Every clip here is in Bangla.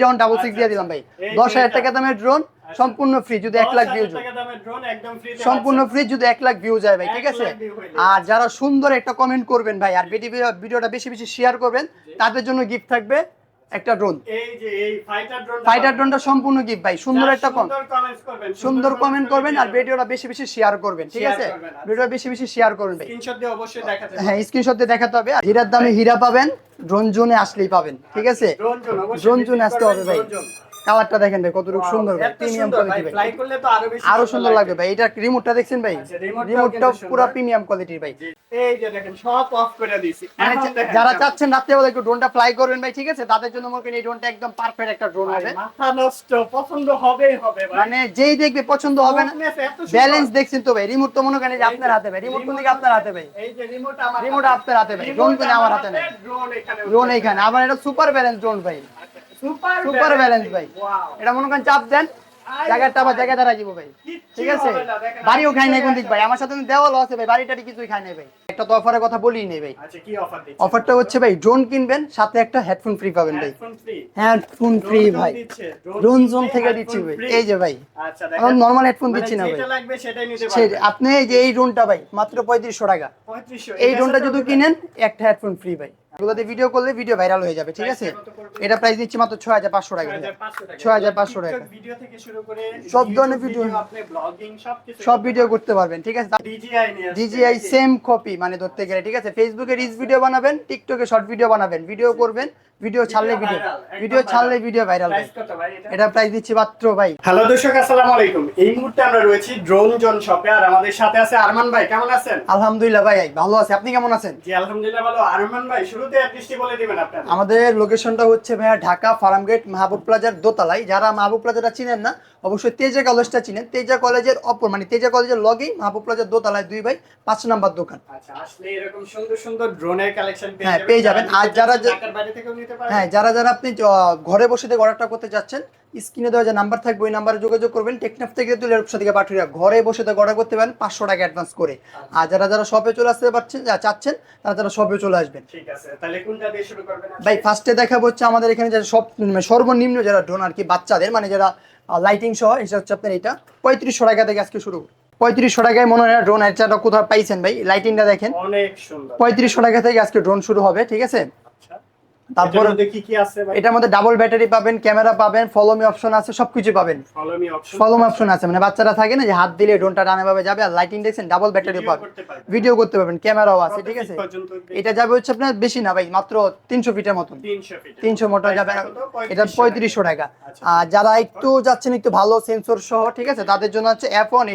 ড্রোন ডাবল সিক্স দিয়ে দিলাম ভাই। দশ হাজার টাকা দামের ড্রোন সম্পূর্ণ ফ্রি যদি এক লাখ ভিউ সম্পূর্ণ ফ্রি যদি এক লাখ ভিউ যায় ভাই ঠিক আছে। আর যারা সুন্দর একটা কমেন্ট করবেন ভাই আর ভিডিও ভিডিওটা বেশি বেশি শেয়ার করবেন তাদের জন্য গিফট থাকবে একটা ড্রোন এই যে এই ফাইটার ড্রোন ফাইটার ড্রোনটা সম্পূর্ণ গিফট ভাই। সুন্দর একটা কম সুন্দর কমেন্ট করবেন আর ভিডিওটা বেশি বেশি শেয়ার করবেন ঠিক আছে? করবেন, আচ্ছা। ভিডিওটা বেশি বেশি শেয়ার করবেন ভাই। স্ক্রিনশট দিয়ে অবশ্যই দেখাতে হ্যাঁ স্ক্রিনশট দিয়ে দেখাতে হবে। আর হীরার দামে হীরা পাবেন ড্রোন জোনে আসলেই পাবেন ঠিক আছে? ড্রোন জোন আসতে হবে ভাই। কালারটা দেখেন ভাই কতটুকু সুন্দর ভাই প্রিমিয়াম ভাই, কোয়ালিটি ভাই করলে তো আরও বেশি আরও সুন্দর লাগবে ভাই এটা রিমোটটা দেখছেন ভাই? আচ্ছা, রিমোটটা পুরো প্রিমিয়াম কোয়ালিটির ভাই। এই যে দেখেন সব অফ করে দিয়েছি। মানে এখন যারা। চাচ্ছেন রাত্রেবেলা একটু ড্রোনটা ফ্লাই করবেন ভাই ঠিক আছে? তাদের জন্য মনে করেন এই ড্রোনটা একদম পারফেক্ট একটা ড্রোন হবে। মাথা নষ্ট পছন্দ হবেই হবে ভাই। মানে যেই দেখবে পছন্দ হবে না। ব্যালেন্স দেখছেন তো ভাই রিমোট তো মনে করেন যে আপনার হাতে ভাই রিমোট কোন দিকে আপনার হাতে ভাই? এই যে রিমোট আমার রিমোট আপনার হাতে ভাই ড্রোন কোন আমার হাতে নেই। ড্রোন এখানে ড্রোন এইখানে আবার এটা সুপার ব্যালেন্স ড্রোন ভাই। সুপার সুপার ব্যালেন্স ভাই। এটা মনে করেন চাপ দেন জায়গাটা আবার জায়গা দাঁড়া যাব ভাই। ঠিক আছে? বাড়িও খাই নাই কোন দিক ভাই। আমার সাথে দেওয়ালও আছে ভাই। বাড়িটা কিছুই খাই নাই ভাই। একটা তো অফারের কথা বলি নেই ভাই। আচ্ছা কি অফার দিচ্ছেন? অফারটা হচ্ছে ভাই ড্রোন কিনবেন সাথে একটা হেডফোন ফ্রি পাবেন ভাই। হেডফোন ফ্রি হেডফোন ফ্রি ভাই। ড্রোন জোন থেকে দিচ্ছি ভাই। এই যে ভাই আচ্ছা দেখেন। নর্মাল হেডফোন মানে দিচ্ছি না ভাই। যেটা লাগবে সেটাই নিতে পারবেন। আপনি এই যে এই ড্রোনটা ভাই মাত্র পঁয়ত্রিশশো টাকা। 3500 এই ড্রোনটা যদি কিনেন একটা হেডফোন ফ্রি ভাই। এগুলোতে ভিডিও করলে ভিডিও ভাইরাল হয়ে যাবে ঠিক আছে? এটা প্রাইস দিচ্ছি মাত্র ছয় হাজার পাঁচশো টাকা ভাই। 6500 টাকা। ভিডিও থেকে শুরু করে সব ধরনের ব্লগিং সব কিছু সব ভিডিও করতে পারবেন ঠিক আছে? ডিজিআই সেম কপি মানে ধরতে গেলে ঠিক আছে? ফেসবুকে রিলস ভিডিও বানাবেন টিকটকে শর্ট ভিডিও বানাবেন ভিডিও করবেন ভিডিও ছাড়লে ভিডিও ভিডিও ছাড়লে ভিডিও ভাইরাল এটা? প্রাইস দিচ্ছি মাত্র ভাই। হ্যালো দর্শক আসসালামু আলাইকুম। এই মুহূর্তে আমরা রয়েছি ড্রোন জোন শপে আর আমাদের সাথে আছে আরমান ভাই। কেমন আছেন? আলহামদুলিল্লাহ ভাই। ভালো আছে। আপনি কেমন আছেন? জি আলহামদুলিল্লাহ ভালো। আরমান ভাই শুরুতে অ্যাড্রেসটি বলে দিবেন আপনারা আমাদের লোকেশনটা হচ্ছে ভাইয়া ঢাকা ফার্মগেট মাহবুব প্লাজার দোতলায়। যারা মাহবুব প্লাজাটা চিনেন না অবশ্যই তেজা কলেজটা চিনেন। তেজা কলেজের অপর মানে তেজা কলেজের লগেই মাহবুব প্লাজার দোতলায় দুই ভাই পাঁচ নাম্বার দোকান। আচ্ছা আসলে এরকম সুন্দর সুন্দর ড্রোনের কালেকশন হ্যাঁ, পেয়ে যাবেন। আর যারা- ঢাকার বাইরে পারবেন হ্যাঁ যারা যারা আপনি ঘরে বসে থেকে অর্ডারটা করতে চাচ্ছেন স্ক্রিনে দেওয়া যে নাম্বার থাকবে ওই নাম্বারে যোগাযোগ করবেন। টেকনাফ থেকে তুলে রূপসা থেকে পাঠিয়ে ঘরে বসে থেকে অর্ডার করতে পারেন পাঁচশো টাকা অ্যাডভান্স করে। আর যারা যারা শপে চলে আসতে পারছেন যা চাচ্ছেন তারা যারা শপে চলে আসবেন। ঠিক আছে তাহলে কোনটা দিয়ে শুরু করবেন ভাই ফার্স্টে দেখাবো হচ্ছে আমাদের এখানে যারা সব মানে সর্বনিম্ন যারা ড্রোন আর কি বাচ্চাদের মানে যারা লাইটিং সহ এটা হচ্ছে আপনার এটা পঁয়ত্রিশশো টাকা থেকে আজকে শুরু। পঁয়ত্রিশশো টাকায় মনে হয় ড্রোন এরটা কোথাও পাইছেন ভাই? লাইটিংটা দেখেন। অনেক সুন্দর। পঁয়ত্রিশশো টাকা থেকে আজকে ড্রোন শুরু হবে ঠিক আছে? তারপর এটার মধ্যে কি আছে এটার মধ্যে ডাবল ব্যাটারি পাবেন ক্যামেরা পাবেন ফলোমি অপশন আছে সবকিছু পাবেন। Follow me option follow me option আছে। মানে বাচ্চারা থাকে না যে হাত দিলে ড্রোনটা ডানে ভাবে যাবে আর লাইটিং দেখছেন ডাবল ব্যাটারি পাবেন। ভিডিও করতে পারবেন ক্যামেরাও আছে ঠিক আছে? এটা যাবে হচ্ছে আপনার বেশি না ভাই মাত্র তিনশো ফিটের মতন। 300 ফিট তিনশো মোটর যাবে এটা পঁয়ত্রিশশো টাকা। আচ্ছা। আর যারা একটু যাচ্ছেন একটু ভালো সেন্সর সহ ঠিক আছে? তাদের জন্য এফ ওয়ান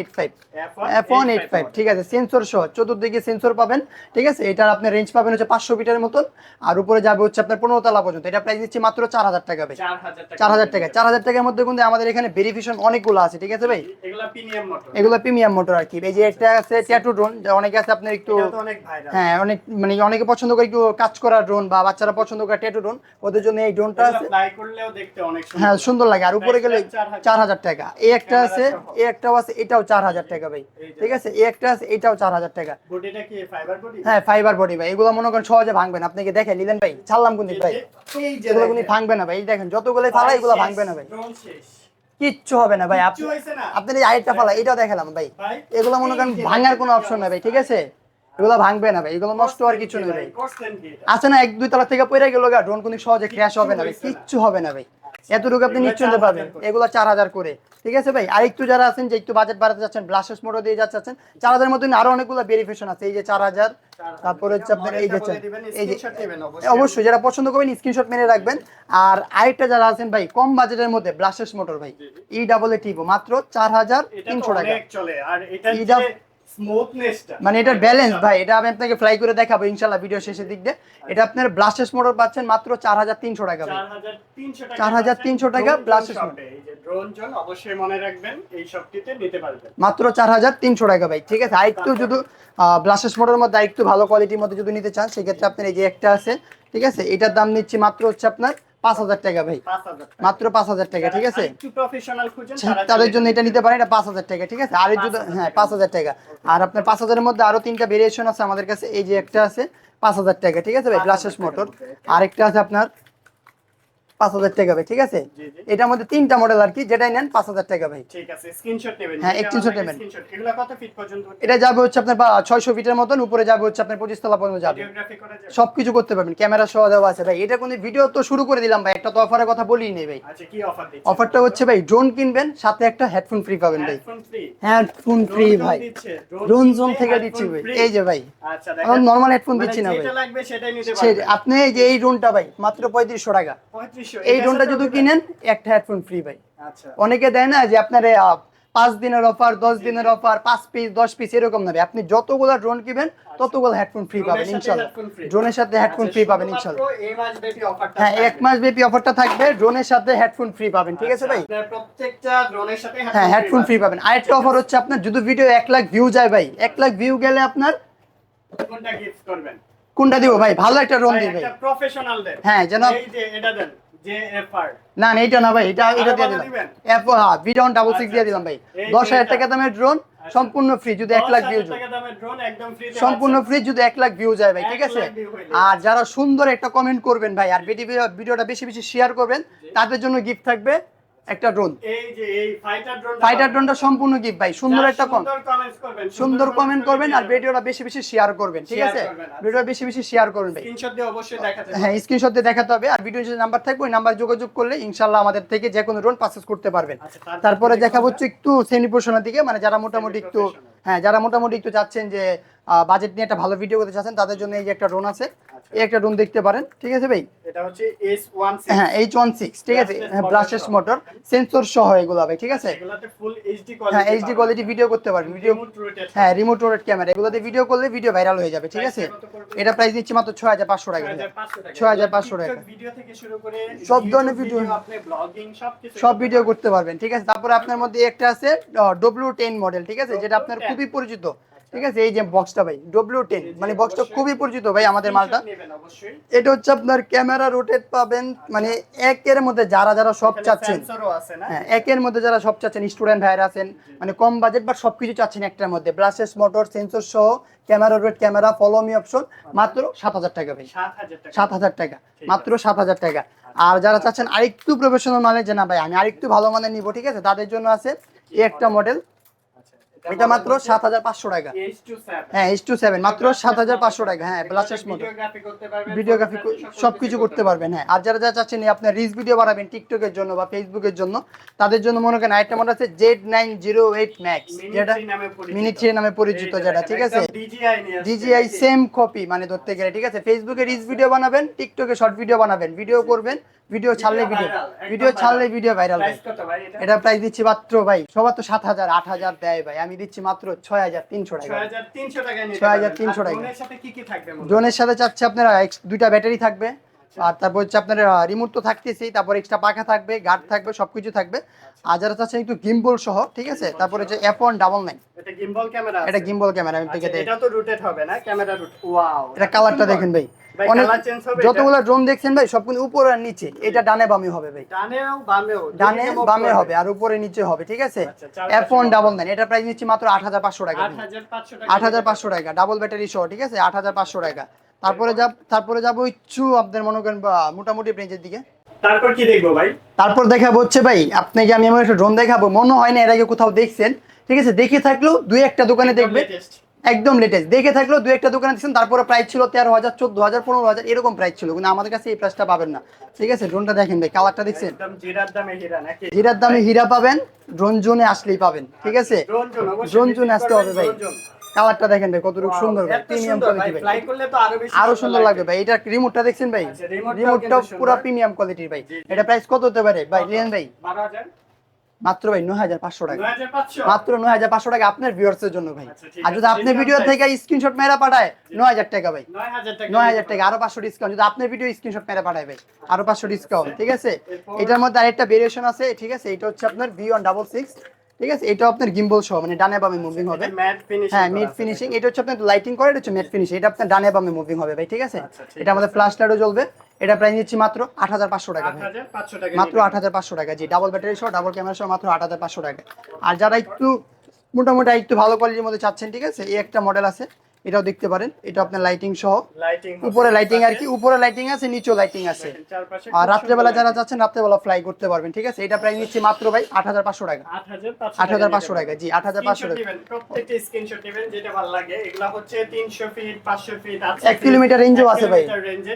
ফাইভ ঠিক আছে? সেন্সর সহ চতুর্দিকে সেন্সর পাবেন ঠিক আছে? এটার আপনার রেঞ্জ পাবেন হচ্ছে পাঁচশো ফিটের মতন। আর উপরে যাবে হচ্ছে আপনার পনেরো তলা পর্যন্ত। এটা প্রাইস দিচ্ছি মাত্র চার হাজার টাকা ভাই। চার হাজার টাকা। চার হাজার টাকার মধ্যে কিন্তু আমাদের এখানে ভেরিফিকেশন অনেকগুলো আছে ঠিক আছে ভাই? এগুলা প্রিমিয়াম মোটর আর কি। এই যে একটা আছে ট্যাটু ড্রোন অনেকে আছে আপনার একটু হ্যাঁ অনেক মানে অনেকে পছন্দ করে একটু কাজ করা ড্রোন বা বাচ্চারা পছন্দ করে ট্যাটু ড্রোন ওদের জন্য এই ড্রোনটা আছে। হ্যাঁ সুন্দর লাগে। আর উপরে গেলে চার হাজার। টাকা। এই একটা আছে এই একটাও আছে এটাও চার হাজার টাকা ভাই। ঠিক আছে? এই একটা আছে এটাও চার হাজার টাকা হ্যাঁ ফাইবার বডি ভাই। এগুলো মনে করেন সহজে ভাঙবেন আপনাকে দেখেন? নিলেন ভাই ছাড়লাম কোন দিক ভাই এগুলো কোনো ভাঙবে না ভাই এই দেখেন যতগুলো ফালা এগুলো ভাঙবে না ভাই। কিচ্ছু হবে না ভাই আপনি আপনার এই আরেকটা ফালা এটাও দেখালাম ভাই। এগুলো মনে করেন ভাঙার কোনো অপশন নাই ভাই ঠিক আছে? এগুলো ভাঙবে না ভাই এগুলো নষ্ট হওয়ার কিছু নেই ভাই? আছে না এক দুই তলা থেকে পড়ে গেলো গা ড্রোন কোনো সহজে ক্র্যাশ হবে না ভাই কিচ্ছু হবে না ভাই। এতটুকু আপনি নিশ্চিন্তে পাবেন। এগুলো চার হাজার করে। ঠিক আছে ভাই? আর একটু যারা আছেন যে একটু বাজেট বাড়াতে যাচ্ছেন ব্লাসেস মোটর দিয়ে যাচ্ছেন চার হাজার মধ্যে আরও অনেকগুলো ভেরিফিকেশন আছে। এই যে চার হাজার তারপরে হচ্ছে আপনার এই যে এই যে অবশ্যই। যারা পছন্দ করবেন স্ক্রিনশট মেরে রাখবেন। আর আরেকটা যারা আছেন ভাই কম বাজেটের মধ্যে ব্লাসেস মোটর ভাই। ই ডাবল এ টিভো মাত্র চার হাজার তিনশো টাকা। চলে। আর এটা যে স্মুথনেসটা মানে এটার ব্যালেন্স ভাই এটা আমি আপনাকে ফ্লাই করে দেখাবো ইনশাল্লাহ ভিডিও শেষের দিক দিয়ে। এটা আপনার ব্লাস্টেস মোটর পাচ্ছেন মাত্র চার হাজার তিনশো টাকা ভাই। 4300 টাকা 4300 টাকা Drone Blasted এই যে ড্রোন জোন অবশ্যই মনে রাখবেন এই শপটিতে নিতে পারবেন। মাত্র চার হাজার তিনশো টাকা ভাই ঠিক আছে? আরেকটু যদি ব্লাস্টেস মোটরের মধ্যে আরেকটু ভালো কোয়ালিটির মধ্যে যদি নিতে চান সেক্ষেত্রে আপনার এই যে একটা আছে ঠিক আছে? এটার দাম নিচ্ছি মাত্র হচ্ছে আপনার পাঁচ হাজার টাকা ভাই। 5000 মাত্র পাঁচ হাজার টাকা ঠিক আছে? একটু প্রফেশনাল খুঁজেন তাদের জন্য এটা নিতে পারেন এটা পাঁচ হাজার টাকা ঠিক আছে? আর যদি হ্যাঁ পাঁচ হাজার টাকা। আর আপনার পাঁচ হাজারের মধ্যে আরও তিনটা ভেরিয়েশন আছে আমাদের কাছে। এই যে একটা আছে পাঁচ হাজার টাকা ঠিক আছে ভাই? ব্লাশেস মোটর আরেকটা আছে আপনার পাঁচ হাজার টাকা ভাই ঠিক আছে। এটার মধ্যে তিনটা মডেল আর কি যেটাই নেন পাঁচ হাজার টাকা ভাই। ঠিক আছে স্ক্রিনশট নেবেন। হ্যাঁ, নেবেন। এগুলো কত ফিট পর্যন্ত? এটা যাবে হচ্ছে আপনার ছয়শো ফিটের মতন উপরে যাবে হচ্ছে আপনার পঁচিশ তলা পর্যন্ত যাবে। সবকিছু করতে পারবেন ক্যামেরা সহ দেওয়া আছে ভাই। এটা কোনো ভিডিও তো শুরু করে দিলাম ভাই একটা তো অফারের কথা বলিই নেই ভাই। আচ্ছা অফারটা হচ্ছে ভাই ড্রোন কিনবেন সাথে একটা হেডফোন ফ্রি পাবেন ভাই। হেডফোন ফ্রি ভাই। ড্রোন জোন থেকে দিচ্ছি ভাই। এই যে ভাই আচ্ছা নর্মাল হেডফোন দিচ্ছি না ভাই। আপনি এই যে এই ড্রোনটা ভাই মাত্র পঁয়ত্রিশশো টাকা। 3500 এই ড্রোনটা যদি কিনেন একটা হেডফোন ফ্রি ভাই। আচ্ছা। অনেকে দেয় না যে আপনার পাঁচ দিনের অফার দশ দিনের অফার পাঁচ পিস দশ পিস এরকম নেবে আপনি যতগুলো ড্রোন কিনবেন ততগুলো হেডফোন ফ্রি পাবেন ইনশাল্লাহ। ড্রোনের সাথে হেডফোন আচ্ছা, ফ্রি পাবেন ইনশাল্লাহ। হ্যাঁ এক মাস ব্যাপী অফারটা থাকবে ড্রোনের সাথে হেডফোন ফ্রি পাবেন ঠিক আছে ভাই? প্রত্যেকটা ড্রোনের সাথে হ্যাঁ হেডফোন ফ্রি পাবেন। আরেকটা অফার হচ্ছে আপনার যদি ভিডিও এক লাখ ভিউ যায় ভাই এক লাখ ভিউ গেলে আপনার কোনটা গিফট করবেন? কোনটা দিব ভাই? ভালো একটা ড্রোন ভাই একটা প্রফেশনাল দেন। হ্যাঁ, যেন এই যে এটা দেন। না না এটা না ভাই এটা এটা দিয়ে দিলাম। এফ হ্যাঁ ভিডিও ডাবল সিক্স দিয়ে আচ্ছা, দিলাম ভাই। দশ হাজার টাকা দামের ড্রোন সম্পূর্ণ ফ্রি যদি এক লাখ ভিউ সম্পূর্ণ ফ্রি যদি এক লাখ ভিউ যায় ভাই ঠিক আছে। আর যারা সুন্দর একটা কমেন্ট করবেন ভাই আর ভিডিও ভিডিওটা বেশি বেশি শেয়ার করবেন তাদের জন্য গিফট থাকবে একটা ড্রোন এই যে এই ফাইটার ড্রোন ফাইটার ড্রোনটা সম্পূর্ণ গিফট ভাই। সুন্দর একটা কম সুন্দর কমেন্ট করবেন আর ভিডিওটা বেশি বেশি শেয়ার করবেন ঠিক আছে? আচ্ছা। ভিডিওটা বেশি বেশি শেয়ার করবেন ভাই। স্ক্রিনশট দিয়ে অবশ্যই দেখাতে হ্যাঁ স্ক্রিনশট দিয়ে দেখাতে হবে। আর ভিডিও যে নাম্বার থাকবে ওই নাম্বার যোগাযোগ করলে ইনশাল্লাহ আমাদের থেকে যে কোনো ড্রোন করতে পারবেন। আচ্ছা, তারপরে দেখাবো হচ্ছে একটু শ্রেণি পোষণের দিকে মানে যারা মোটামুটি একটু হ্যাঁ যারা মোটামুটি একটু চাচ্ছেন যে বাজেট নিয়ে একটা ভালো ভিডিও করতে চাচ্ছেন তাদের জন্য এই যে একটা ড্রোন আছে আচ্ছা। এই একটা ড্রোন দেখতে পারেন ঠিক আছে ভাই? এটা হচ্ছে S16 হ্যাঁ এইচ ওয়ান সিক্স ঠিক আছে? হ্যাঁ ব্রাশেস। মোটর সেন্সর সহ এগুলো ভাই ঠিক আছে? এগুলাতে ফুল হ্যাঁ কোয়ালিটি এইচডি কোয়ালিটি ভিডিও করতে পারবেন ভিডিও হ্যাঁ রিমোট রোটেট ক্যামেরা এগুলোতে ভিডিও করলে ভিডিও ভাইরাল হয়ে যাবে ঠিক আছে? এটা প্রাইস দিচ্ছি মাত্র ছয় হাজার পাঁচশো টাকা 6500 টাকা। ভিডিও থেকে শুরু করে সব ধরনের video। আপনি ব্লগিং সব কিছু সব ভিডিও করতে পারবেন ঠিক আছে? তারপরে আপনার মধ্যে একটা আছে ডব্লিউ টেন মডেল ঠিক আছে? যেটা আপনার খুবই পরিচিত। ঠিক আছে? এই যে বক্সটা ভাই ডব্লিউ টেন মানে বক্সটা খুবই পরিচিত ভাই আমাদের মালটা। এটা হচ্ছে আপনার ক্যামেরা রোটেট পাবেন মানে একের মধ্যে যারা যারা সব চাচ্ছেন। হ্যাঁ একের মধ্যে যারা সব চাচ্ছেন স্টুডেন্ট ভাইরা আছেন মানে কম বাজেট বা সবকিছু চাচ্ছেন একটার মধ্যে। ব্রাশেস মোটর সেন্সর সহ camera rotate camera follow me option মাত্র সাত হাজার টাকা ভাই। সাত হাজার টাকা। মাত্র সাত হাজার টাকা। আর যারা চাচ্ছেন আরেকটু প্রফেশনাল মানে যে না ভাই আমি আরেকটু ভালো মানের নিব ঠিক আছে? তাদের জন্য আছে এই একটা মডেল এটা মাত্র সাত হাজার পাঁচশো টাকা। H27 হ্যাঁ এইচ টু সেভেন মাত্র সাত হাজার পাঁচশো টাকা। হ্যাঁ ব্লাসেস মোটর ভিডিওগ্রাফি করতে পারবেন ভিডিওগ্রাফি photography করতে পারবেন। হ্যাঁ। আর যারা যারা চাচ্ছেন আপনার রিলস ভিডিও বানাবেন টিকটকের জন্য বা ফেসবুকের জন্য তাদের জন্য মনে করেন আরেকটা মডেল আছে Z nine zero eight max যেটা মিনি থ্রি নামে পরিচিত যেটা ঠিক আছে? আসছে। সেম কপি মানে ধরতে গেলে ঠিক আছে? ফেসবুকে রিলস ভিডিও বানাবেন টিকটকে শর্ট ভিডিও বানাবেন ভিডিও করবেন ভিডিও ছাড়লে ভিডিও ভিডিও ছাড়লে ভিডিও ভাইরাল এটা? প্রাইস দিচ্ছি মাত্র ভাই। সবার তো সাত হাজার আট হাজার দেয় ভাই। আমি দিচ্ছি মাত্র ছয় হাজার তিনশো টাকা। 6300 টাকায় নিতে 6300 পারবেন। আর টাকা। ড্রোনের সাথে চাচ্ছে আপনার দুইটা ব্যাটারি থাকবে। আর তারপর হচ্ছে আপনার রিমোট তো থাকতেছেই তারপর এক্সট্রা পাখা থাকবে গার্ড থাকবে সবকিছু থাকবে। আর যারা চাচ্ছেন একটু গিম্বল সহ ঠিক আছে? তারপরে হচ্ছে এফ ওয়ান ডাবল নাইন এটা camera আছে। এটা গিম্বল ক্যামেরা আমি আচ্ছা, এটা তো রোটেট হবে না? ক্যামেরা রুট ওয়াও এটা কালারটা দেখেন ভাই, অনেক যতগুলো ড্রোন দেখছেন ভাই সব কিন্তু উপরে আর নিচে। এটা ডানে বামে হবে ভাই। ডানে বামে হবে আর উপরে নিচে হবে ঠিক আছে? এফ ওয়ান ডাবল নাইন এটা প্রাইস নিচ্ছি মাত্র আট হাজার পাঁচশো টাকা আট হাজার পাঁচশো টাকা। ডাবল ব্যাটারি সহ ঠিক আছে? আট হাজার পাঁচশো টাকা। তারপরে যাব তারপরে যাব ইচ্ছু আপনাদের মনে করেন মোটামুটি রেঞ্জের দিকে। তারপর কি দেখব ভাই? তারপর দেখাবো হচ্ছে ভাই আপনাকে আমি এমন একটা ড্রোন দেখাবো। মনে হয় না এর আগে কোথাও দেখছেন ঠিক আছে? দেখে থাকলেও দুই একটা দোকানে দেখবে। একদম লেটেস্ট দেখে থাকলেও দু একটা দোকানে দেখছেন তারপরে প্রাইস ছিল তেরো হাজার চোদ্দ হাজার পনেরো হাজার এরকম প্রাইস ছিল। কিন্তু আমাদের কাছে এই প্রাইসটা পাবেন না। ঠিক আছে ড্রোনটা দেখেন ভাই কালারটা দেখছেন? জিরার দামে হীরা হিরার দামে হীরা পাবেন ড্রোন জোনে আসলেই পাবেন ঠিক আছে? ড্রোন জোন আসতে হবে ভাই। কালারটা দেখেন ভাই কতটুকু সুন্দর ভাই প্রিমিয়াম কোয়ালিটি ভাই ফ্লাই করলে তো আরও বেশি আরও সুন্দর লাগবে ভাই এটা রিমোটটা দেখছেন ভাই? রিমোটটা পুরো প্রিমিয়াম কোয়ালিটির ভাই। এটা প্রাইস কত হতে পারে? ভাই লিয়েন ভাই। 12000 মাত্র ভাই নয় হাজার পাঁচশো টাকা। মাত্র নয় হাজার পাঁচশো টাকা আপনার ভিউয়ার্সের জন্য ভাই। আচ্ছা, আর যদি আপনার ভিডিও থেকে স্ক্রিনশট মেরা পাঠায় নয় হাজার টাকা ভাই। নয় হাজার টাকা আরও পাঁচশো ডিসকাউন্ট যদি আপনার ভিডিও স্ক্রিনশট মেরে পাঠায় ভাই আরও পাঁচশো ডিসকাউন্ট ঠিক আছে? এটার মধ্যে আরেকটা ভেরিয়েশন আছে ঠিক আছে? এটা হচ্ছে আপনার ভি ওয়ান ডাবল সিক্স ঠিক আছে? এটা আপনার গিম্বল সহ মানে ডানে বামে মুভিং হবে। হ্যাঁ মিড ফিনিশিং এটা হচ্ছে আপনার লাইটিং করে এটা হচ্ছে ম্যাট ফিনিশিং এটা আপনার ডানে বামে মুভিং হবে ভাই ঠিক আছে? আচ্ছা, এটা আমাদের ফ্ল্যাশ লাইটও জ্বলবে। এটা প্রাইস নিচ্ছি মাত্র আট হাজার পাঁচশো টাকা 8500 টাকা মাত্র আট হাজার পাঁচশো টাকা জি ডাবল ব্যাটারি সহ ডাবল ক্যামেরা সহ মাত্র আট হাজার পাঁচশো টাকা। আর যারা একটু মোটামুটি একটু ভালো কোয়ালিটির মধ্যে চাচ্ছেন ঠিক আছে? এই একটা মডেল আছে এটাও দেখতে পারেন। এটা আপনার লাইটিং সহ। লাইটিং উপরে লাইটিং আর কি উপরে লাইটিং আছে নিচেও লাইটিং আছে। চারপাশে আর রাত্রেবেলা যারা যাচ্ছেন রাত্রেবেলা ফ্লাই করতে পারবেন ঠিক আছে? এটা প্রাইস নিচ্ছে মাত্র ভাই আট হাজার পাঁচশো টাকা। 8500 আট হাজার পাঁচশো টাকা জি আট হাজার পাঁচশো টাকা। প্রত্যেকটা স্ক্রিনশট নেবেন যেটা ভালো লাগে। এগুলা হচ্ছে 300 ফিট 500 ফিট এক কিলোমিটার রেঞ্জও আছে ভাই।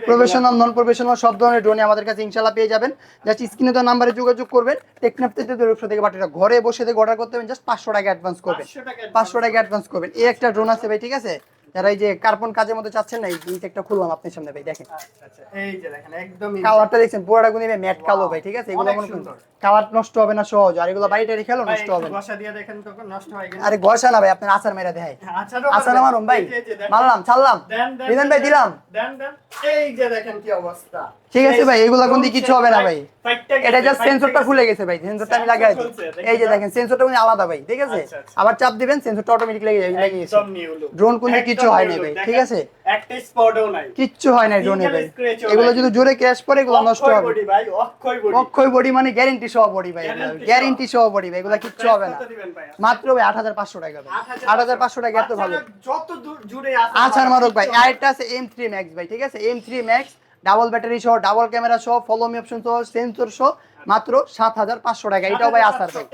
প্রফেশনাল নন প্রফেশনাল সব ধরনের ড্রোনে আমাদের কাছে ইনশাল্লাহ পেয়ে যাবেন। জাস্ট স্ক্রিনে তো নাম্বারে যোগাযোগ করবেন। টেকনাফ থেকে দূরত্ব থেকে বাটিটা ঘরে বসে থেকে অর্ডার করতে হবে। জাস্ট পাঁচশো টাকা অ্যাডভান্স করবেন। 500 পাঁচশো টাকা অ্যাডভান্স করবেন। এই একটা ড্রোন আছে ভাই ঠিক আছে? যারা এই যে কার্বন কাজের মধ্যে চাচ্ছেন না এই একটা খুললাম আপনার সামনে ভাই দেখেন। আচ্ছা আচ্ছা এই যে দেখেন একদম কালারটা দেখছেন পুরোটা গুনি ম্যাট কালো ভাই ঠিক আছে? এগুলো কোনো। কালার নষ্ট হবে না সহজ আর এগুলো বাড়িতে রেখে নষ্ট হবে একটু দিয়ে দেখেন তো নষ্ট হয় আরে ঘষা না ভাই আপনার আচার মেরা দেয় আচারও আচার। মারুন ভাই। মারলাম ছাড়লাম। দেন দেন ভাই দিলাম। দেন দেন। এই যে দেখেন কি অবস্থা। ঠিক আছে ভাই, এগুলা কোন দিকে কিচ্ছু হবে না ভাই। এটা জাস্ট সেন্সরটা। খুলে গেছে। ভাই সেন্সরটা আমি লাগাই দিই। এই যে দেখেন সেন্সরটা কিন্তু আলাদা ভাই ঠিক আছে? আচ্ছা, আচ্ছা। আবার চাপ দিবেন সেন্সরটা অটোমেটিক লেগে যাবে লেগে গেছে। Drone কোনো একদম হয় না ভাই, ঠিক আছে? একটা স্পটও নাই। কিচ্ছু হয় না ড্রোনে ভাই। এগুলো যদি জোরে ক্র্যাশ করে এগুলো নষ্ট হবে। ভাই অক্ষয় বডি অক্ষয় বডি মানে গ্যারেন্টি সহ বডি ভাই গ্যারেন্টি সহ। বডি ভাই এগুলো কিচ্ছু হবে না। মাত্র ভাই আট হাজার পাঁচশো টাকা ভাই। আট হাজার পাঁচশো। টাকা এত ভালো। যত দূর জুড়ে আছে আছার মারক ভাই আরেকটা আছে এম থ্রি ম্যাক্স ভাই ঠিক আছে? M three max double battery সহ ডাবল ক্যামেরা সহ ফলো মি অপশন সহ সেন্সর সহ মাত্র সাত হাজার পাঁচশো টাকা। এটাও ভাই আসার ভাই।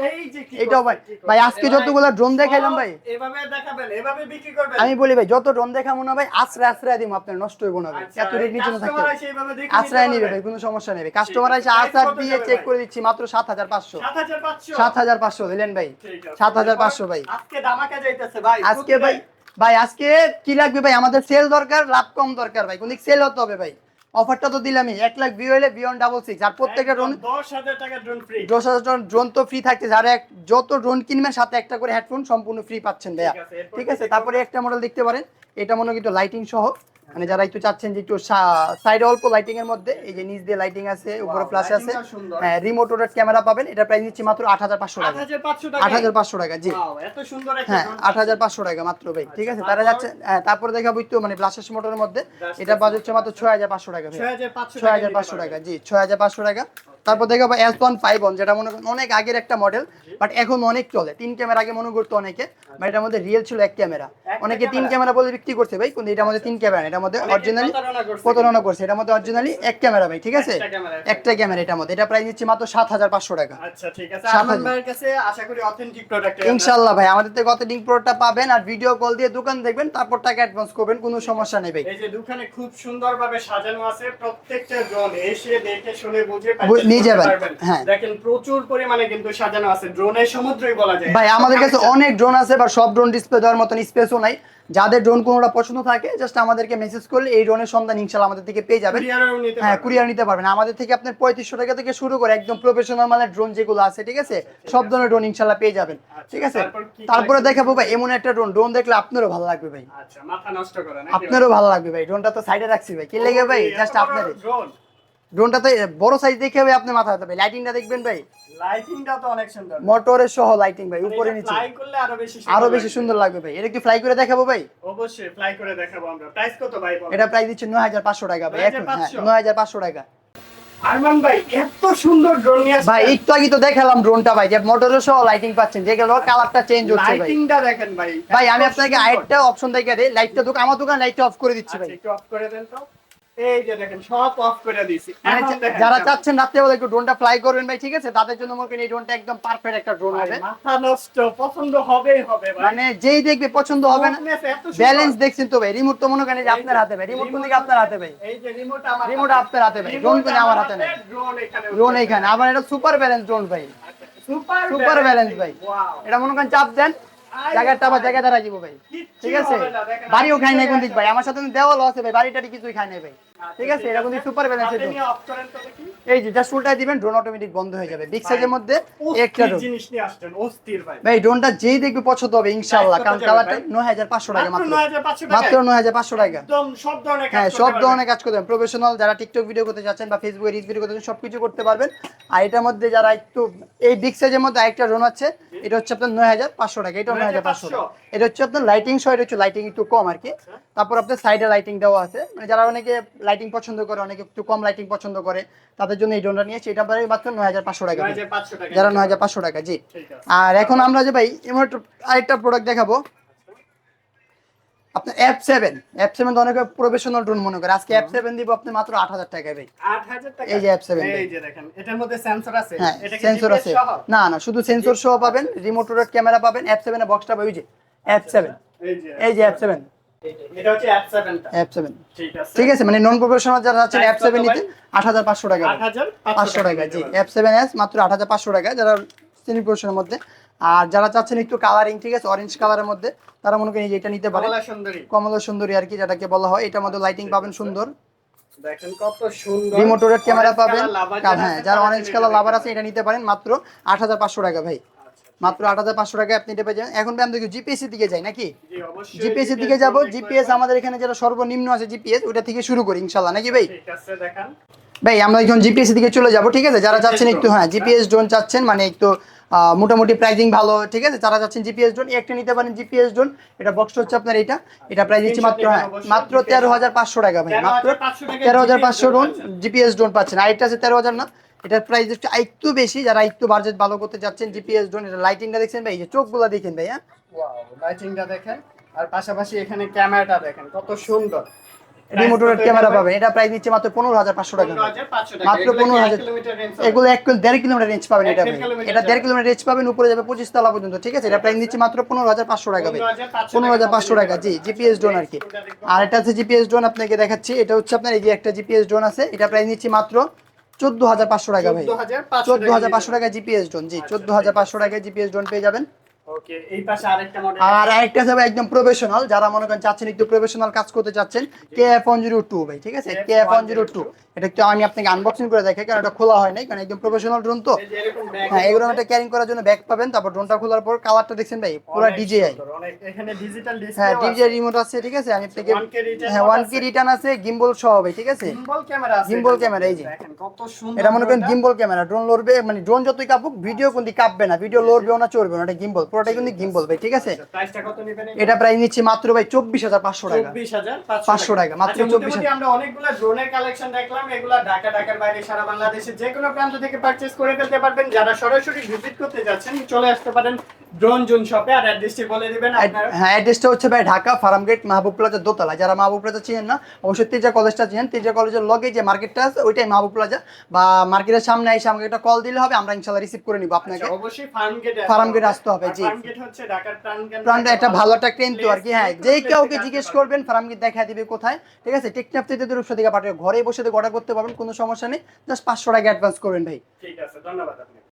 এটাও ভাই। ভাই আজকে যতগুলো ড্রোন দেখাইলাম ভাই। এভাবে দেখাবেন এভাবে বিক্রি করবেন। আমি বলি ভাই যত ড্রোন দেখাবো না ভাই আশ্রয় আশ্রয় দিব আপনার নষ্ট হইব না ভাই। আচ্ছা, এত রেট নিচে দেখে আশ্রয় নিবে ভাই কোনো সমস্যা নেই কাস্টমার এসে আশ্রয় দিয়ে চেক করে দিচ্ছি মাত্র সাত হাজার পাঁচশো। 7500 সাত হাজার পাঁচশো দিলেন ভাই। সাত হাজার পাঁচশো ভাই। আজকে দামাকা যাইতেছে ভাই। আজকে ভাই ভাই আজকে কি লাগবে ভাই? আমাদের সেল দরকার লাভ কম দরকার ভাই। কোন সেল হতে হবে ভাই। অফারটা তো দিলামই। এক লাখ ভিউ হলে বিয়ন ডাবল সিক্স আর প্রত্যেকটা ড্রোন দশ হাজার টাকা ড্রোন ফ্রি দশ হাজার ড্রোন তো ফ্রি থাকছে। যারা এক যত ড্রোন কিনবেন সাথে একটা করে হেডফোন সম্পূর্ণ ফ্রি পাচ্ছেন ভাইয়া। ঠিক আছে? তারপরে একটা মডেল দেখতে পারেন। এটা মনে হয় কিন্তু লাইটিং সহ। মানে যারা একটু চাচ্ছেন যে একটু সাইড অল্প লাইটিং এর মধ্যে এই যে নিচ দিয়ে লাইটিং আছে উপরে ফ্ল্যাশ আছে। হ্যাঁ রিমোট ওটার ক্যামেরা পাবেন এটা প্রাইস নিচ্ছে মাত্র আট হাজার পাঁচশো টাকা। হাজার পাঁচশো টাকা? আট হাজার পাঁচশো টাকা জি। এত সুন্দর একটা হ্যাঁ drone আট হাজার পাঁচশো টাকা মাত্র ভাই ঠিক আছে? তারা যাচ্ছে হ্যাঁ তারপরে দেখাবো একটু মানে ফ্ল্যাশ মোটরের মধ্যে। এটা বাজেট হচ্ছে মাত্র ছয় হাজার পাঁচশো টাকা ভাই। ছয় হাজার পাঁচশো ছয় হাজার পাঁচশো টাকা জি ছয় হাজার পাঁচশো টাকা। তারপর দেখাবো এস ওয়ান ফাইভ ওয়ান যেটা মনে করেন অনেক আগের একটা মডেল বাট এখন অনেক চলে। তিন ক্যামেরা আগে মনে করতো অনেকে বা এটার মধ্যে রিয়েল ছিল এক ক্যামেরা অনেকে তিন ক্যামেরা বলে বিক্রি করছে ভাই কিন্তু এটার মধ্যে তিন ক্যামেরা এটার মধ্যে অরিজিনালি প্রতারণা করছে। এটার মধ্যে অরিজিনালি এক ক্যামেরা ভাই ঠিক আছে? একটা ক্যামেরা এটার মধ্যে। এটা প্রাইস নিচ্ছে মাত্র সাত হাজার পাঁচশো টাকা। আচ্ছা অথেন্টিক ইনশাল্লাহ ভাই আমাদের থেকে লিঙ্ক প্রোডাক্টটা পাবেন আর ভিডিও কল দিয়ে দোকান দেখবেন তারপর টাকা অ্যাডভান্স করবেন কোনো সমস্যা নেই ভাই। এই যে দোকানে খুব সুন্দরভাবে সাজানো আছে প্রত্যেকটা ড্রোন এসে দেখে শুনে বুঝে নিয়ে যাবেন, হ্যাঁ। দেখেন প্রচুর পরিমাণে কিন্তু সাজানো আছে। ড্রোনের সমুদ্রই বলা যায়। ভাই আমাদের কাছে আচ্ছা, অনেক ড্রোন আছে বা সব ড্রোন ডিসপ্লে দেওয়ার মতন স্পেসও নাই। যাদের ড্রোন কোনোটা পছন্দ থাকে জাস্ট আমাদেরকে মেসেজ করলে এই ড্রোনের সন্ধান ইনশাল্লাহ আমাদের থেকে পেয়ে যাবেন। হ্যাঁ কুরিয়ার নিতে পারবেন। আমাদের থেকে আপনার পঁয়ত্রিশশো টাকা থেকে শুরু করে একদম প্রফেশনাল মানের ড্রোন যেগুলো আছে ঠিক আছে? সব ধরনের ড্রোন ইনশাল্লাহ পেয়ে যাবেন। ঠিক আছে? তারপরে? দেখাবো ভাই এমন একটা ড্রোন ড্রোন দেখলে আপনারও ভালো লাগবে ভাই। আচ্ছা আপনারও ভালো লাগবে ভাই। ড্রোনটা তো সাইডে রাখছি ভাই। কি লেগে ভাই? জাস্ট আপনার ড্রোন ড্রোনটা তো বড় সাইজ দেখে ভাই আপনি মাথা ভাই লাইটিংটা দেখবেন ভাই? লাইটিংটা তো অনেক সুন্দর। মোটরের সহ লাইটিং ভাই উপরে নিচে। ফ্লাই করলে আরও বেশি আরও সুন্দর বেশি লাগবে। সুন্দর লাগবে ভাই। এটা একটু ফ্লাই করে দেখাবো ভাই? অবশ্যই ফ্লাই করে দেখাবো আমরা। প্রাইস কত ভাই? এটা প্রাইস দিচ্ছে নয় হাজার পাঁচশো টাকা ভাই এখন। হ্যাঁ 9,500 হাজার পাঁচশো? টাকা। আরমান ভাই এত সুন্দর ড্রোন নিয়ে ভাই একটু আগে তো দেখালাম ড্রোনটা ভাই যে মোটরের সহ লাইটিং পাচ্ছেন। যেগুলো কালারটা চেঞ্জ হচ্ছে ভাই। লাইটিংটা দেখেন ভাই। ভাই আমি আপনাকে। আরেকটা অপশন দেখে দিই। লাইটটা দোকান আমার দোকান লাইটটা অফ করে দিচ্ছি ভাই। আচ্ছা, একটু অফ করে দেন তো। এই যে দেখেন সব অফ করে দিয়েছি। মানে এখন যারা। চাচ্ছেন রাত্রেবেলা একটু ড্রোনটা ফ্লাই করবেন ভাই ঠিক আছে? তাদের জন্য মনে করেন এই ড্রোনটা একদম পারফেক্ট একটা ড্রোন হবে। মাথা নষ্ট পছন্দ হবেই হবে মানে যেই দেখবে পছন্দ হবে না। ব্যালেন্স দেখছেন তো ভাই রিমোট তো মনে করেন যে আপনার হাতে ভাই রিমোট কোন দিকে আপনার হাতে ভাই? এই যে রিমোট আমার রিমোট আপনার হাতে ভাই ড্রোন কোন আমার হাতে নেই। drone এখানে ড্রোন আবার এটা সুপার ব্যালেন্স ড্রোন ভাই। সুপার সুপার ব্যালেন্স ভাই। এটা মনে করেন চাপ দেন। জায়গাটা আবার জায়গা দ্বারা দিব ভাই। ঠিক আছে? বাড়িও খাই নাই কোন দিক ভাই। আমার সাথে দেওয়াল আছে ভাই বাড়িটা কিছুই খাই নাই ভাই। ঠিক আছে এটা কিন্তু সুপার ব্যালেন্সের ড্রোন। এই যে জাস্ট দিবেন ড্রোন অটোমেটিক বন্ধ হয়ে যাবে। বিগ সাইজের মধ্যে একটা ড্রোন জিনিস নিয়ে আসছেন, অস্থির ভাই। ভাই ড্রোনটা যেই দেখবে পছন্দ হবে ইনশাআল্লাহ। কারণ কালারটা ভাই? নয় হাজার পাঁচশো টাকা মাত্র মাত্র। 9,500 টাকায়? মাত্র নয় হাজার পাঁচশো টাকা। একদম সব ধরনের কাজ হ্যাঁ সব ধরনের কাজ করতে প্রফেশনাল যারা টিকটক ভিডিও করতে যাচ্ছেন বা ফেসবুকে রিলস ভিডিও করতে সবকিছু করতে পারবেন। আর এটার মধ্যে যারা একটু এই বিগ সাইজের মধ্যে আরেকটা ড্রোন আছে এটা হচ্ছে আপনার নয় হাজার পাঁচশো টাকা। এটা নয় হাজার পাঁচশো টাকা। এটা হচ্ছে আপনার লাইটিং সহ এটা হচ্ছে লাইটিং একটু কম আর কি। তারপর আপনার সাইডে লাইটিং দেওয়া আছে। মানে যারা অনেকে লাইটিং পছন্দ করে অনেকে একটু কম লাইটিং পছন্দ করে তাদের জন্য এই ড্রোনটা নিয়েছি। এটা প্রায় মাত্র নয় হাজার পাঁচশো টাকা। 9,500 টাকা। যারা নয় হাজার পাঁচশো টাকা জি। আর এখন আমরা যে ভাই এমন একটা আরেকটা প্রোডাক্ট দেখাবো। আপনার এফ সেভেন এফ সেভেন তো অনেকে প্রফেশনাল ড্রোন মনে করে। আজকে এফ সেভেন দিব আপনি মাত্র আট হাজার টাকায় ভাই। 8000 টাকা? এই যে F7 এই যে দেখেন এটার মধ্যে সেন্সর আছে। হ্যাঁ এটা কি সেন্সর আছে। না না শুধু সেন্সর সহ পাবেন রিমোট ক্যামেরা পাবেন এফ সেভেনের বক্সটা ওই যে এফ সেভেন এই যে এই যে এফ সেভেন এটা হচ্ছে F7 টা। এফ সেভেন ঠিক আছে। ঠিক আছে মানে নন প্রফেশনাল যারা আছেন নিতে পাঁচশো টাকা। 8500 জি। মাত্র আট হাজার পাঁচশো টাকা যারা সেমি মধ্যে। আর যারা চাচ্ছেন একটু কালারিং ঠিক আছে অরেঞ্জ কালারের মধ্যে তারা মনে করেন এটা নিতে পারে। কমলা সুন্দরী কমলা সুন্দরী আর কি যেটাকে বলা হয়। এটার মধ্যে লাইটিং পাবেন সুন্দর। দেখেন কত সুন্দর রিমোট ক্যামেরা পাবেন। হ্যাঁ যারা অরেঞ্জ কালার লাভার আছে এটা নিতে পারেন মাত্র আট হাজার পাঁচশো টাকা ভাই। মাত্র আট হাজার পাঁচশো টাকা আপনি এটা পেয়ে যাবেন। এখন ভাই আমরা জিপিএসসি দিকে যাই নাকি? জি অবশ্যই। জিপিএসসি দিকে যাব। জিপিএস আমাদের এখানে যেটা সর্বনিম্ন আছে জিপিএস ওটা থেকে শুরু করি ইনশাল্লাহ নাকি ভাই? ভাই আমরা এখন জিপিএস দিকে চলে যাব ঠিক আছে? যারা চাচ্ছেন একটু হ্যাঁ জিপিএস ড্রোন চাচ্ছেন মানে একটু মোটামুটি প্রাইজিং ভালো ঠিক আছে? যারা চাচ্ছেন জিপিএস ড্রোন একটা নিতে পারেন জিপিএস ড্রোন এটা বক্স হচ্ছে আপনার এটা এটা প্রাইস দিচ্ছি মাত্র হ্যাঁ মাত্র তেরো হাজার পাঁচশো টাকা ভাই। মাত্র তেরো হাজার পাঁচশো ড্রোন জিপিএস ড্রোন পাচ্ছেন। আর এটা আছে তেরো হাজার না? এটার প্রাইস একটু একটু বেশি যারা একটু বাজেট ভালো করতে চাচ্ছেন জিপিএস ড্রোন এটা লাইটিংটা দেখছেন ভাই? এই যে চোখগুলো দেখেন ভাই হ্যাঁ? ওয়াও লাইটিংটা দেখেন। আর পাশাপাশি এখানে ক্যামেরাটা দেখেন কত সুন্দর। ক্যামেরা পাবেন? এটা প্রাইস নিচ্ছে মাত্র পনেরো হাজার পাঁচশো টাকা। মাত্র পনেরো হাজার এগুলো এক দেড় কিলোমিটার রেঞ্জ পাবেন এটা দেড় কিলোমিটার রেঞ্জ পাবেন উপরে যাবে পঁচিশ তলা পর্যন্ত ঠিক আছে? এটা প্রাইস নিচ্ছে মাত্র পনেরো হাজার পাঁচশো টাকা ভাই। 15,500 পনেরো হাজার পাঁচশো টাকা জি জিপিএস ড্রোন আর কি। আর এটা হচ্ছে জিপিএস ড্রোন আপনাকে দেখাচ্ছি। এটা হচ্ছে আপনার এই যে একটা জিপিএস ড্রোন আছে এটা প্রাইস নিচ্ছি মাত্র চোদ্দ হাজার পাঁচশো টাকা ভাই। চোদ্দ হাজার পাঁচশো টাকা জিপিএস ড্রোন জি আচ্ছা, চোদ্দ হাজার পাঁচশো টাকা জিপিএস ড্রোন পেয়ে যাবেন। ওকে এই পাশে আরেকটা মডেল আর আরেকটা যাবে একদম প্রফেশনাল যারা মনে করেন চাচ্ছেন একটু প্রফেশনাল কাজ করতে চাচ্ছেন K F one zero two ভাই ঠিক আছে? K F one zero two এটা একটু আমি আপনাকে আনবক্সিং করে দেখাই কারণ এটা খোলা হয় নাই কারণ একদম প্রফেশনাল ড্রোন তো। এই যে এরকম ব্যাগ হ্যাঁ এগুলো একটা ক্যারিং করার জন্য ব্যাগ পাবেন তারপর ড্রোনটা খোলার পর কালারটা দেখছেন ভাই পুরো ডিজেআই অনেক এখানে ডিজিটাল ডিসপ্লে হ্যাঁ ডিজে রিমোট আছে। ঠিক আছে? আমি আপনাকে হ্যাঁ ওয়ান কে রিটার্ন আছে। গিম্বল সহ ভাই ঠিক আছে? গিম্বল ক্যামেরা এই যে। এটা মনে করেন। গিম্বল ক্যামেরা ড্রোন লড়বে মানে ড্রোন যতই কাপুক ভিডিও কিন্তু কাঁপবে না ভিডিও লড়বেও না চড়বেও না এটা গিম্বল পুরোটাই কিন্তু গিম্বল ভাই ঠিক আছে? আচ্ছা, এটা প্রাইস নিচ্ছি মাত্র ভাই চব্বিশ হাজার পাঁচশো টাকা। 24500 টাকা, মাত্র আচ্ছা, 24,000 মোটামুটি আমরা অনেকগুলো ড্রোনের কালেকশন দেখলাম এগুলা ঢাকা ঢাকার বাইরে সারা বাংলাদেশে যে কোনো প্রান্ত থেকে পারচেজ করে ফেলতে পারবেন। যারা সরাসরি ভিজিট করতে যাচ্ছেন চলে আসতে পারেন ড্রোন জোন শপে আর অ্যাড্রেসটি বলে দিবেন আপনার। হ্যাঁ অ্যাড্রেসটা হচ্ছে ভাই ঢাকা ফার্ম গেট মাহবুব প্লাজা দোতলা। যারা মাহবুব প্লাজা চিনেন না অবশ্যই তেজা কলেজটা চিনেন। তেজা কলেজের লগে যে মার্কেটটা আছে ওইটাই মাহবুব প্লাজা। বা মার্কেটের সামনে এসে আমাকে একটা কল দিলে হবে আমরা ইনশাল্লাহ রিসিভ করে নিব আপনাকে। আচ্ছা, অবশ্যই ফার্ম গেট ফার্ম গেট আসতে হবে, জি। হচ্ছে ঢাকার একটা ভালো একটা কিন্তু আর কি হ্যাঁ। কাউকে জিজ্ঞেস করবেন দেখা দিবে কোথায় ঠিক আছে? টেকনাফ থেকে রূপসা থেকে পাঠিয়ে ঘরে বসে অর্ডার করতে পারবেন কোনো সমস্যা নেই। জাস্ট পাঁচশো টাকা অ্যাডভান্স করবেন ভাই। ঠিক আছে ধন্যবাদ আপনাকে।